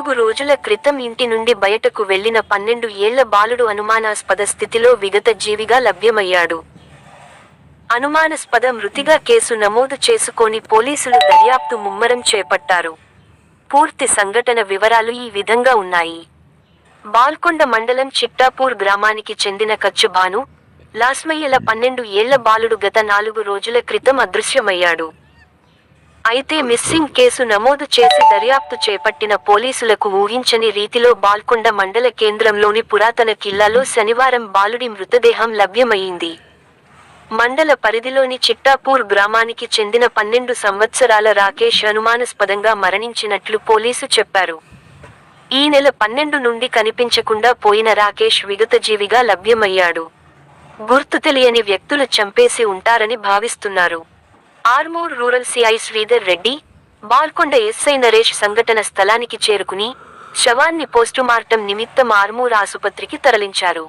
నాలుగు రోజుల క్రితం ఇంటి నుండి బయటకు వెళ్ళిన పన్నెండు ఏళ్ళ బాలుడు అనుమానాస్పద స్థితిలో విగత జీవిగా లభ్యమయ్యాడు. అనుమానాస్పద మృతిగా కేసు నమోదు చేసుకొని పోలీసులు దర్యాప్తు ముమ్మరం చేపట్టారు. పూర్తి సంఘటన వివరాలు ఈ విధంగా ఉన్నాయి. బాల్కొండ మండలం చిట్టాపూర్ గ్రామానికి చెందిన కచ్చుబాను లాస్మయ్యల పన్నెండు ఏళ్ళ బాలుడు గత నాలుగు రోజుల క్రితం అదృశ్యమయ్యాడు. అయితే మిస్సింగ్ కేసు నమోదు చేసి దర్యాప్తు చేపట్టిన పోలీసులకు ఊహించని రీతిలో బాల్కొండ మండల కేంద్రంలోని పురాతన కిల్లాలో శనివారం బాలుడి మృతదేహం లభ్యమయ్యింది. మండల పరిధిలోని చిట్టాపూర్ గ్రామానికి చెందిన పన్నెండు సంవత్సరాల రాకేష్ అనుమానాస్పదంగా మరణించినట్లు పోలీసు చెప్పారు. ఈ నెల పన్నెండు నుండి కనిపించకుండా పోయిన రాకేష్ విగతజీవిగా లభ్యమయ్యాడు. గుర్తు తెలియని వ్యక్తులు చంపేసి ఉంటారని భావిస్తున్నారు. Armoor rural CI Sridhar Reddy Balkonda SI Naresh సంఘటన స్థలానికి చేరుకుని శవాన్ని పోస్టుమార్టం నిమిత్తం ఆర్మూర్ ఆసుపత్రికి తరలించారు.